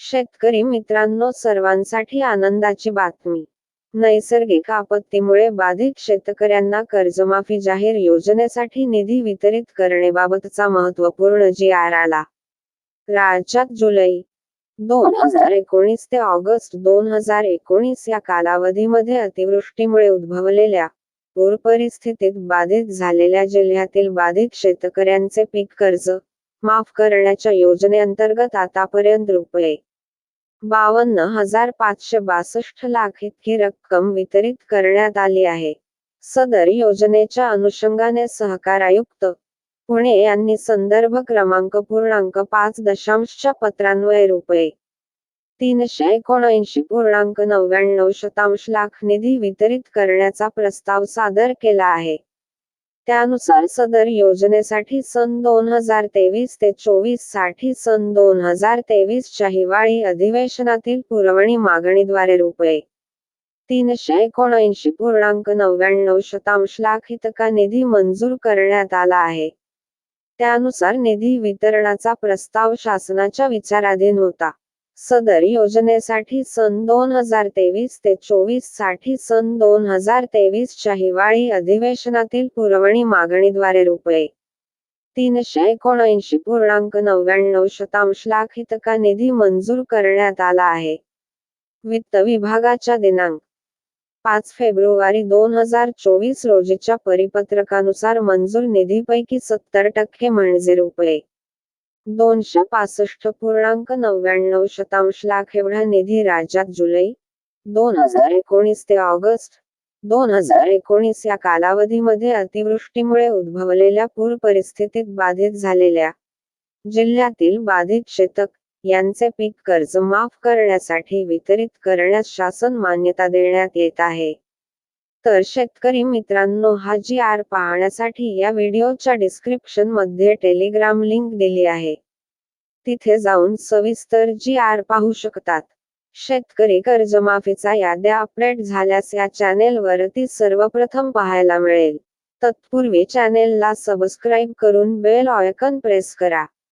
शेतकरी मित्रांनो सर्वांसाठी आनंदाची बातमी. नैसर्गिक आपत्तीमुळे बाधित शेतकऱ्यांना कर्जमाफी जाहीर योजनेसाठी निधी वितरित करण्याबाबतचा महत्त्वपूर्ण जी आर आला. राज्यात जुलै दोन हजार एकोणीस ते ऑगस्ट दोन हजार एकोणीस या कालावधीमध्ये अतिवृष्टीमुळे उद्भवलेल्या पूर परिस्थितीत बाधित झालेल्या जिल्ह्यातील बाधित शेतकऱ्यांचे पीक कर्ज माफ करण्याच्या योजनेअंतर्गत आतापर्यंत रुपये बावन्न हजार पाचशे बासष्ट लाख इतकी रक्कम वितरित करण्यात आली आहे. सदर योजनेच्या अनुषंगाने सहकार आयुक्त पुणे यांनी संदर्भ क्रमांक पूर्णांक पाच दशांशच्या पत्रान्वये रुपये तीनशे एकोणऐंशी पूर्णांक नव्याण्णव शतांश लाख निधी वितरित करण्याचा प्रस्ताव सादर केला आहे. त्यानुसार सदर योजनेसाठी सन दोन हजार तेवीस ते चोवीससाठी सन दोन हजार तेवीस च्या हिवाळी अधिवेशनातील पुरवणी मागणीद्वारे रुपये तीनशे एकोणऐंशी पूर्णांक नव्याण्णव शतांश लाख इतका निधी मंजूर करण्यात आला आहे. त्यानुसार निधी वितरणाचा प्रस्ताव शासनाच्या विचाराधीन होता. सदर योजनेसाठी सन दोन हजार तेवीस ते चोवीससाठी सन दोन हजार तेवीसच्या हिवाळी अधिवेशनातील पुरवणी मागणीद्वारे रुपये तीनशे एकोणऐंशी पूर्णांक नव्याण्णव शतांश लाख इतका निधी मंजूर करण्यात आला आहे. वित्त विभागाच्या दिनांक पाच फेब्रुवारी दोन हजार चोवीस रोजीच्या परिपत्रकानुसार मंजूर निधीपैकी सत्तर टक्के म्हणजे रुपये दोनशे पासष्ट पूर्णांक नव्याण्णव शतांश लाख एवढा निधी राज्यात जुलै दोन हजार एकोणीस ते ऑगस्ट दोन हजार एकोणीस या कालावधीमध्ये अतिवृष्टीमुळे उद्भवलेल्या पूर परिस्थितीत बाधित झालेल्या जिल्ह्यातील बाधित शेतक यांचे पीक कर्ज माफ करण्यासाठी वितरित करण्यास शासन मान्यता देण्यात येत आहे. तर शेतकरी मित्रांनो हा जी आर पाहण्यासाठी या व्हिडिओच्या डिस्क्रिप्शनमध्ये टेलिग्राम लिंक दिली आहे. तिथे जाऊन सविस्तर जी आर पाहू शकतात. शेतकरी कर्जमाफीचा याद्या अपडेट झाल्यास या चॅनेल वरती सर्वप्रथम पाहायला मिळेल. तत्पूर्वी चॅनेलला सबस्क्राईब करून बेल ऑयकन प्रेस करा.